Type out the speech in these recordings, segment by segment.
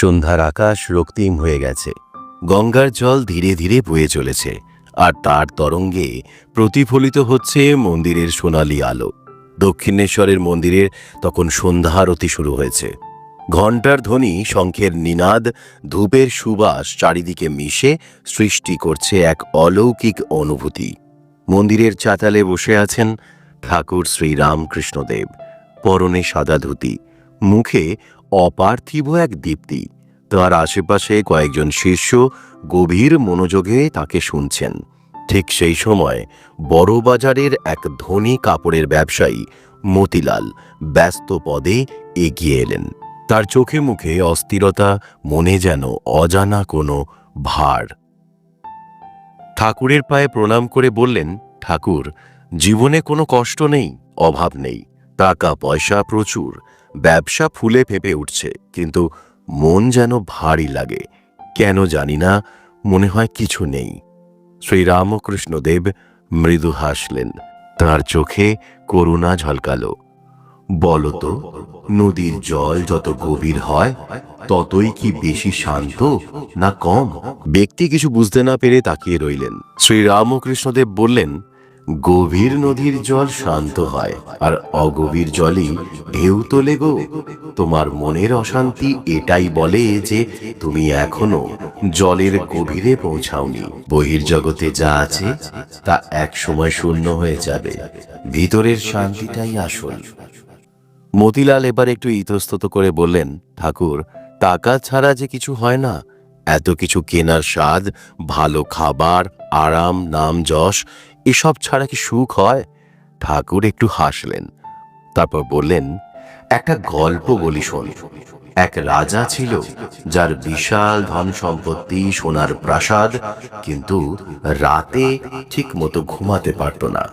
সন্ধ্যার আকাশ রক্তিম হয়ে গেছে। গঙ্গার জল ধীরে ধীরে বয়ে চলেছে, আর তার তরঙ্গে প্রতিফলিত হচ্ছে মন্দিরের সোনালি আলো। দক্ষিণেশ্বরের মন্দিরের তখন সন্ধ্যা আরতি শুরু হয়েছে। ঘণ্টার ধ্বনি, শঙ্খের নিনাদ, ধূপের সুবাস চারিদিকে মিশে সৃষ্টি করছে এক অলৌকিক অনুভূতি। মন্দিরের চাতালে বসে আছেন ঠাকুর শ্রী রামকৃষ্ণদেব, পরনে সাদা ধুতি, মুখে অপার্থিব এক দীপ্তি। তার আশেপাশে কয়েকজন শিষ্য গভীর মনোযোগে তাকে শুনছেন। ঠিক সেই সময় বড়বাজারের এক ধনী কাপড়ের ব্যবসায়ী মতিলাল ব্যস্ত পদে এগিয়ে এলেন। তার চোখে মুখে অস্থিরতা, মনে যেন অজানা কোনো ভার। ঠাকুরের পায়ে প্রণাম করে বললেন, ঠাকুর, জীবনে কোনো কষ্ট নেই, অভাব নেই। টাকা পয়সা প্রচুর। ব্যবসা ফুলে ফেপে উঠছে, কিন্তু মন যেন ভারী লাগে। কেন জানি না, মনে হয় কিছু নেই। শ্রীরামকৃষ্ণদেব মৃদু হাসলেন, তার চোখে করুণা ঝলকালো। বলতো নদীর জল যত গভীর হয়, ততই কি বেশি শান্ত না কম? ব্যক্তি কিছু বুঝতে না পেরে তাকিয়ে রইলেন। শ্রীরামকৃষ্ণদেব বললেন গভীর নদীর জল শান্ত হয়, আর অগভীর জলই ঢেউ তোলে গো। তোমার মনের অশান্তি এটাই বলে যে তুমি এখনও জলের গভীরে পৌঁছাওনি। বহির্জগতে যা আছে তা এক সময় শূন্য হয়ে যাবে। ভিতরের শান্তিটাই আসল। মতিলাল এবার একটু ইতস্তত করে বললেন, ঠাকুর, টাকা ছাড়া যে কিছু হয় না। এত কিছু কেনার স্বাদ, ভালো খাবার, আরাম, নাম যশ এসব ছাড়া কি সুখ হয়? ঠাকুর একটু হাসলেন তারপর বললেন একটা গল্প বলি শোন। এক রাজা ছিল, যার বিশাল ধন সম্পত্তি, সোনার প্রাসাদ, কিন্তু রাতে ঠিক মতো ঘুমাতে পারত না।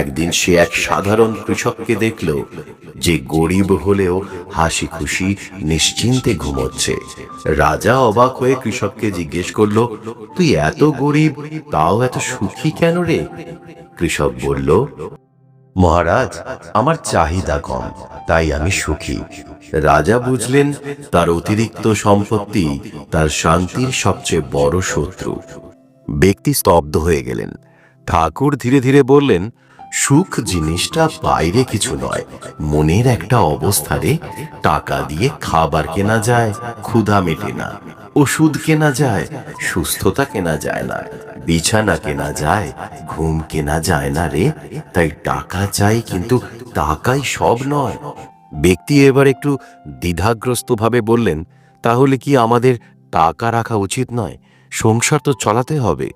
একদিন সে এক সাধারণ কৃষককে দেখল যে গরিব হলেও হাসি খুশি নিশ্চিন্তে ঘুমোচ্ছে। রাজা অবাক হয়ে কৃষককে জিজ্ঞেস করল, তুই এত গরিব, তাও এত সুখী কেন রে? কৃষক বলল মহারাজ, আমার চাহিদা কম, তাই আমি সুখী। রাজা বুঝলেন, তার অতিরিক্ত সম্পত্তি তার শান্তির সবচেয়ে বড় শত্রু। ব্যক্তি স্তব্ধ হয়ে গেলেন। ঠাকুর ধীরে ধীরে বললেন সুখ জিনিসটা বাইরে কিছু নয়। মনের একটা অবস্থারে টাকা দিয়ে খাবার কেনা যায়, ক্ষুধা মেটে না। ওষুধ কেনা যায়, সুস্থতা কেনা যায় না। বিছানা কেনা যায়, ঘুম কেনা যায় না রে। তাই টাকা চাই কিন্তু টাকাই সব নয়। ব্যক্তি এবার একটু দ্বিধাগ্রস্ত ভাবে বললেন, তাহলে কি আমাদের টাকা রাখা উচিত নয়? সংসার তো চলাতে হবে।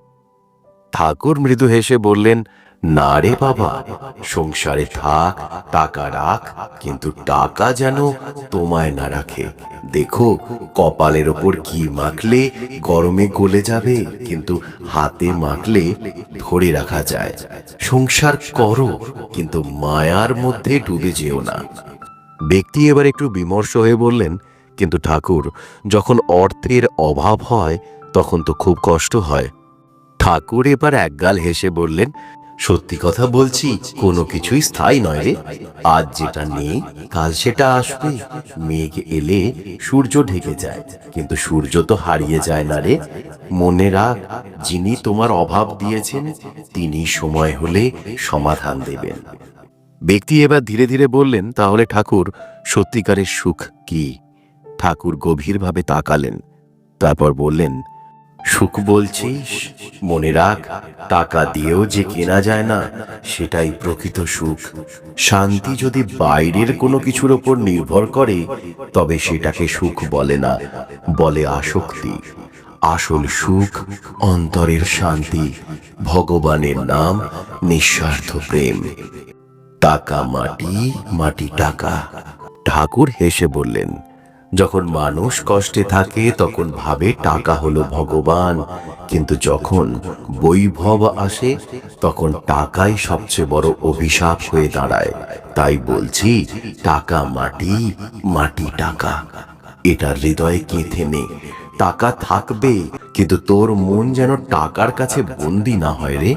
ঠাকুর মৃদু হেসে বললেন না রে বাবা, সংসারে থাক, টাকা রাখ, কিন্তু টাকা যেন তোমায় না রাখে। দেখো, কপালের ওপর কি মাখলে গরমে গলে যাবে, কিন্তু হাতে মাখলে ধরে রাখা যায়। সংসার করো, কিন্তু মায়ার মধ্যে ডুবে যেও না। ব্যক্তি এবার একটু বিমর্ষ হয়ে বললেন, কিন্তু ঠাকুর, যখন অর্থের অভাব হয়, তখন তো খুব কষ্ট হয়। ঠাকুর এবার একগাল হেসে বললেন সত্যি কথা বলছি, কোনো কিছুই স্থায়ী নয় রে। আজ যেটা নেই, কাল সেটা আসবে। মেঘ এলে সূর্য ঢেকে যায়, কিন্তু সূর্য তো হারিয়ে যায় না রে। মনে রাখ, যিনি তোমার অভাব দিয়েছেন, তিনি সময় হলে সমাধান দেবেন। ব্যক্তি এবার ধীরে ধীরে বললেন, তাহলে ঠাকুর, সত্যিকারের সুখ কি? ঠাকুর গভীরভাবে তাকালেন, তারপর বললেন সুখ বলছিস? মনে রাখ, টাকা দিয়েও যে কেনা যায় না, সেটাই প্রকৃত সুখ। শান্তি যদি বাইরের কোনো কিছুর ওপর নির্ভর করে, তবে সেটাকে সুখ বলে না, বলে আসক্তি। আসল সুখ অন্তরের শান্তি, ভগবানের নাম নিঃস্বার্থ প্রেম। টাকা মাটি মাটি টাকা। ঠাকুর হেসে বললেন যখন মানুষ কষ্টে থাকে, তখন ভাবে টাকা হলো ভগবান। কিন্তু যখন বৈভব আসে, তখন টাকাই সবচেয়ে বড় অভিশাপ হয়ে দাঁড়ায়। তাই বলছি, টাকা মাটি মাটি টাকা। এটা হৃদয়ে কেঁথে নে। টাকা থাকবে, কিন্তু তোর মন যেন টাকার কাছে বন্দি না হয় রে।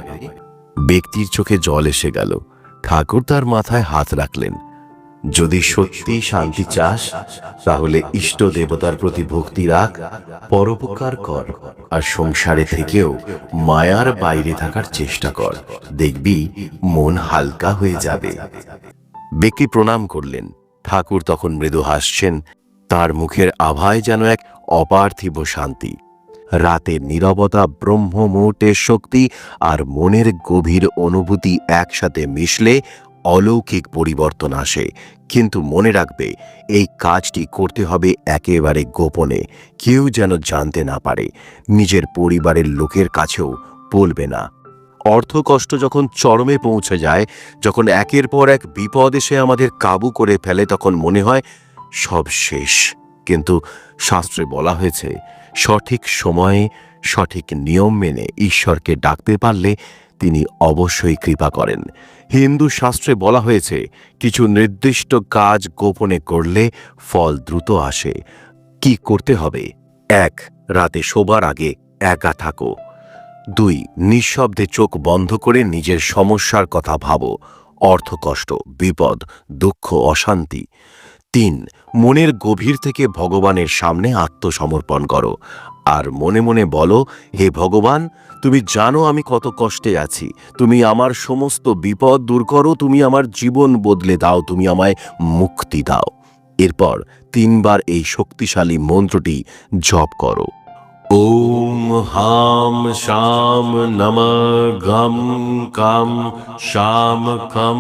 ব্যক্তির চোখে জল এসে গেল। ঠাকুর তার মাথায় হাত রাখলেন। যদি সত্যি শান্তি চাস, তাহলে ইষ্ট দেবতার প্রতি ভক্তি রাখ, পরোপকার কর, আর সংসারে থেকেও মায়ার বাইরে থাকার চেষ্টা কর। দেখবি, মন হালকা হয়ে যাবে। ব্যক্তি প্রণাম করলেন। ঠাকুর তখন মৃদু হাসছেন। তার মুখের আভায় যেন এক অপার্থিব শান্তি। রাতের নীরবতা ব্রহ্ম মুহূর্তের শক্তি আর মনের গভীর অনুভূতি একসাথে মিশলে অলৌকিক পরিবর্তন আসে, কিন্তু মনে রাখবে, এই কাজটি করতে হবে একেবারে গোপনে, কেউ যেন জানতে না পারে, নিজের পরিবারের লোকের কাছেও বলবে না। অর্থকষ্ট যখন চরমে পৌঁছে যায়, যখন একের পর এক বিপদ এসে আমাদের কাবু করে ফেলে, তখন মনে হয়, সব শেষ। কিন্তু শাস্ত্রে বলা হয়েছে, সঠিক সময়ে সঠিক নিয়ম মেনে ঈশ্বরকে ডাকতে পারলে তিনি অবশ্যই কৃপা করেন। হিন্দু শাস্ত্রে বলা হয়েছে, কিছু নির্দিষ্ট কাজ গোপনে করলে ফল দ্রুত আসে। কি করতে হবে? এক, রাতে শোবার আগে একা থাকো। দুই, নিঃশব্দে চোখ বন্ধ করে নিজের সমস্যার কথা ভাবো। অর্থকষ্ট, বিপদ, দুঃখ, অশান্তি। তিন, মনের গভীর থেকে ভগবানের সামনে আত্মসমর্পণ করো। আর মনে মনে বলো, হে ভগবান, তুমি জানো আমি কত কষ্টে আছি। তুমি আমার সমস্ত বিপদ দূর করো, তুমি আমার জীবন বদলে দাও, তুমি আমায় মুক্তি দাও। এরপর তিনবার এই শক্তিশালী মন্ত্রটি জপ করো। ওম হাম শাম নম গম কাম শাম খম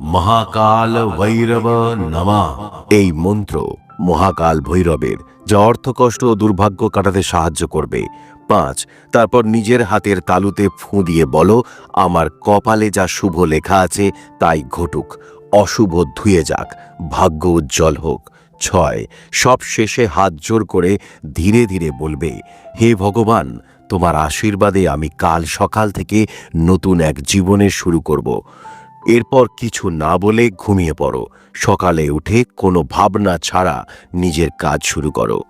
মহাকাল ভৈরব নমা। এই মন্ত্র মহাকাল ভৈরবের যা অর্থকষ্ট ও দুর্ভাগ্য কাটাতে সাহায্য করবে। পাঁচ, তারপর নিজের হাতের তালুতে ফুঁ দিয়ে বলো, আমার কপালে যা শুভ লেখা আছে তাই ঘটুক, অশুভ ধুয়ে যাক, ভাগ্য উজ্জ্বল হোক। ছয়। সব শেষে হাত জোর করে ধীরে ধীরে বলবে, হে ভগবান, তোমার আশীর্বাদে আমি কাল সকাল থেকে নতুন এক জীবনের শুরু করব। এরপর কিছু না বলে ঘুমিয়ে পড়ো। সকালে উঠে কোনো ভাবনা ছাড়া নিজের কাজ শুরু করো।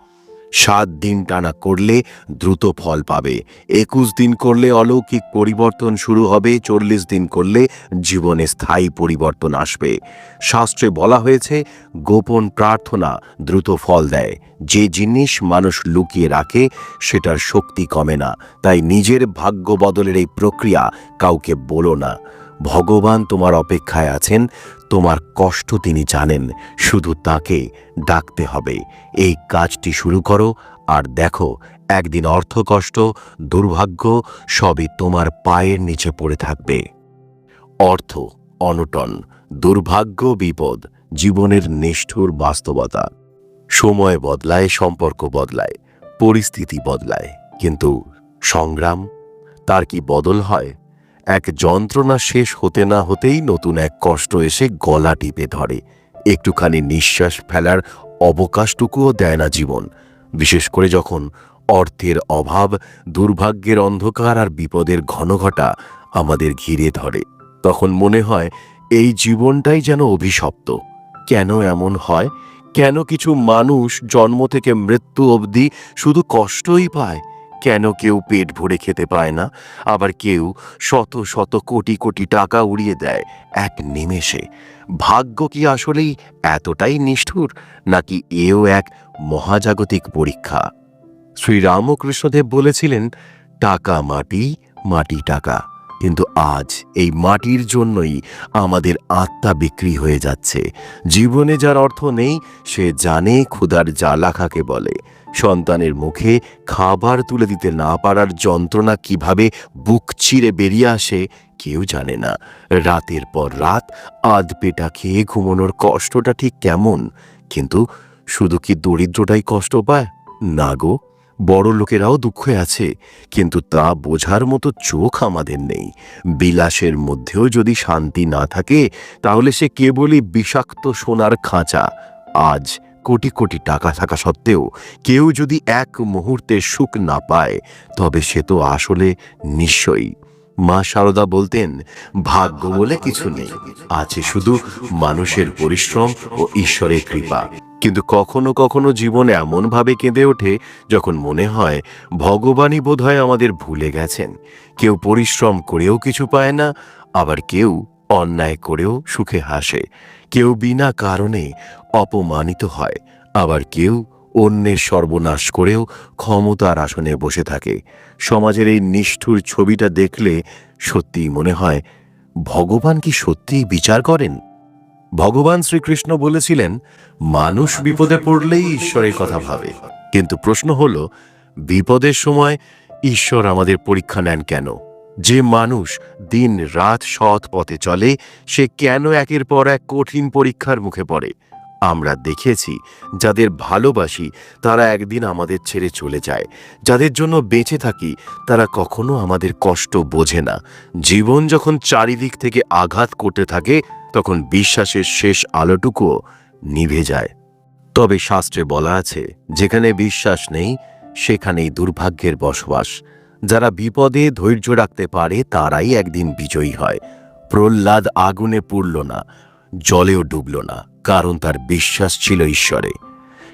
সাত দিন টানা করলে দ্রুত ফল পাবে। একুশ দিন করলে অলৌকিক পরিবর্তন শুরু হবে, চল্লিশ দিন করলে জীবনে স্থায়ী পরিবর্তন আসবে। শাস্ত্রে বলা হয়েছে, গোপন প্রার্থনা দ্রুত ফল দেয়। যে জিনিস মানুষ লুকিয়ে রাখে, সেটার শক্তি কমে না। তাই নিজের ভাগ্য বদলের এই প্রক্রিয়া কাউকে বলো না। ভগবান তোমার অপেক্ষায় আছেন, তোমার কষ্ট তিনি জানেন, শুধু তাকে ডাকতে হবে। এই কাজটি শুরু করো আর দেখো, একদিন অর্থকষ্ট, দুর্ভাগ্য সবই তোমার পায়ের নিচে পড়ে থাকবে। অর্থ, অনটন, দুর্ভাগ্য, বিপদ, জীবনের নিষ্ঠুর বাস্তবতা। সময় বদলায়, সম্পর্ক বদলায়, পরিস্থিতি বদলায়, কিন্তু সংগ্রাম, তার কি বদল হয়? এক যন্ত্রণা শেষ হতে না হতেই নতুন এক কষ্ট এসে গলা টিপে ধরে। একটুখানি নিঃশ্বাস ফেলার অবকাশটুকুও দেয় না জীবন। বিশেষ করে যখন অর্থের অভাব, দুর্ভাগ্যের অন্ধকার আর বিপদের ঘনঘটা আমাদের ঘিরে ধরে, তখন মনে হয় এই জীবনটাই যেন অভিশপ্ত। কেন এমন হয়? কেন কিছু মানুষ জন্ম থেকে মৃত্যু অবধি শুধু কষ্টই পায়? কেন কেউ পেট ভরে খেতে পায় না? আবার কেউ শত শত কোটি কোটি টাকা উড়িয়ে দেয় এক নিমেষে। ভাগ্য কি আসলেই এতটাই নিষ্ঠুর, নাকি এও এক মহাজাগতিক পরীক্ষা? শ্রীরামকৃষ্ণদেব বলেছিলেন, টাকা মাটি মাটি টাকা। কিন্তু আজ এই মাটির জন্যই আমাদের আত্মা বিক্রি হয়ে যাচ্ছে। জীবনে যার অর্থ নেই, সে জানে ক্ষুধার জ্বালা কাকে বলে। সন্তানের মুখে খাবার তুলে দিতে না পারার যন্ত্রণা কীভাবে বুক চিরে বেরিয়ে আসে, কেউ জানে না। রাতের পর রাত আধ পেটা খেয়ে ঘুমানোর কষ্টটা ঠিক কেমন? কিন্তু শুধু কি দরিদ্রটাই কষ্ট পায়? না গো। বড় লোকেরাও দুঃখে আছে, কিন্তু তা বোঝার মতো চোখ আমাদের নেই। বিলাসের মধ্যেও যদি শান্তি না থাকে, তাহলে সে কেবলই বিষাক্ত সোনার খাঁচা। আজ কোটি কোটি টাকা থাকা সত্ত্বেও কেউ যদি এক মুহূর্তে সুখ না পায়, তবে সে তো আসলে নিশ্চয়ই। মা সারদা বলতেন, ভাগ্য বলে কিছু নেই। আছে শুধু মানুষের পরিশ্রম ও ঈশ্বরের কৃপা। কিন্তু কখনো কখনো জীবন এমনভাবে কেঁদে ওঠে যখন মনে হয় ভগবানই বোধহয় আমাদের ভুলে গেছেন। কেউ পরিশ্রম করেও কিছু পায় না, আবার কেউ অন্যায় করেও সুখে হাসে। কেউ বিনা কারণে অপমানিত হয়, আবার কেউ অন্যের সর্বনাশ করেও ক্ষমতার আসনে বসে থাকে। সমাজের এই নিষ্ঠুর ছবিটা দেখলে সত্যিই মনে হয়, ভগবান কি সত্যিই বিচার করেন? ভগবান শ্রীকৃষ্ণ বলেছিলেন, মানুষ বিপদে পড়লেই ঈশ্বরের কথা ভাবে। কিন্তু প্রশ্ন হল, বিপদের সময় ঈশ্বর আমাদের পরীক্ষা নেন কেন? যে মানুষ দিন রাত সৎ পথে চলে, সে কেন একের পর এক কঠিন পরীক্ষার মুখে পড়ে? আমরা দেখেছি, যাদের ভালোবাসি, তারা একদিন আমাদের ছেড়ে চলে যায়। যাদের জন্য বেঁচে থাকি, তারা কখনো আমাদের কষ্ট বোঝে না। জীবন যখন চারিদিক থেকে আঘাত করতে থাকে তখন বিশ্বাসের শেষ আলোটুকুও নিভে যায়। তবে শাস্ত্রে বলা আছে, যেখানে বিশ্বাস নেই, সেখানেই দুর্ভাগ্যের বসবাস। যারা বিপদে ধৈর্য রাখতে পারে, তারাই একদিন বিজয়ী হয়। প্রহ্লাদ আগুনে পুড়ল না, জলেও ডুবল না, কারণ তার বিশ্বাস ছিল ঈশ্বরে।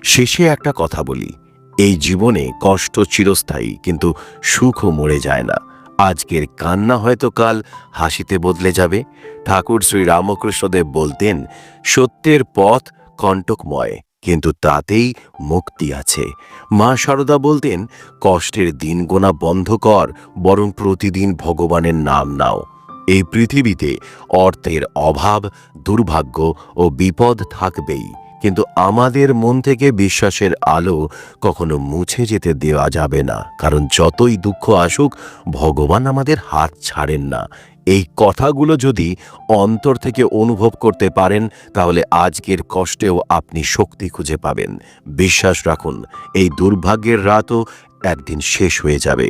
শেষে একটা কথা বলি, এই জীবনে কষ্ট চিরস্থায়ী, কিন্তু সুখও মরে যায় না। আজকের কান্না হয়তো কাল হাসিতে বদলে যাবে। ঠাকুর শ্রী রামকৃষ্ণদেব বলতেন, সত্যের পথ কণ্টকময়, কিন্তু তাতেই মুক্তি আছে। মা সারদা বলতেন, কষ্টের দিন গোনা বন্ধ কর, বরং প্রতিদিন ভগবানের নাম নাও। এই পৃথিবীতে অর্থের অভাব, দুর্ভাগ্য ও বিপদ থাকবেই। কিন্তু আমাদের মন থেকে বিশ্বাসের আলো কখনো মুছে যেতে দেওয়া যাবে না। কারণ যতই দুঃখ আসুক, ভগবান আমাদের হাত ছাড়েন না। এই কথাগুলো যদি অন্তর থেকে অনুভব করতে পারেন, তাহলে আজকের কষ্টেও আপনি শক্তি খুঁজে পাবেন। বিশ্বাস রাখুন, এই দুর্ভাগ্যের রাতও একদিন শেষ হয়ে যাবে।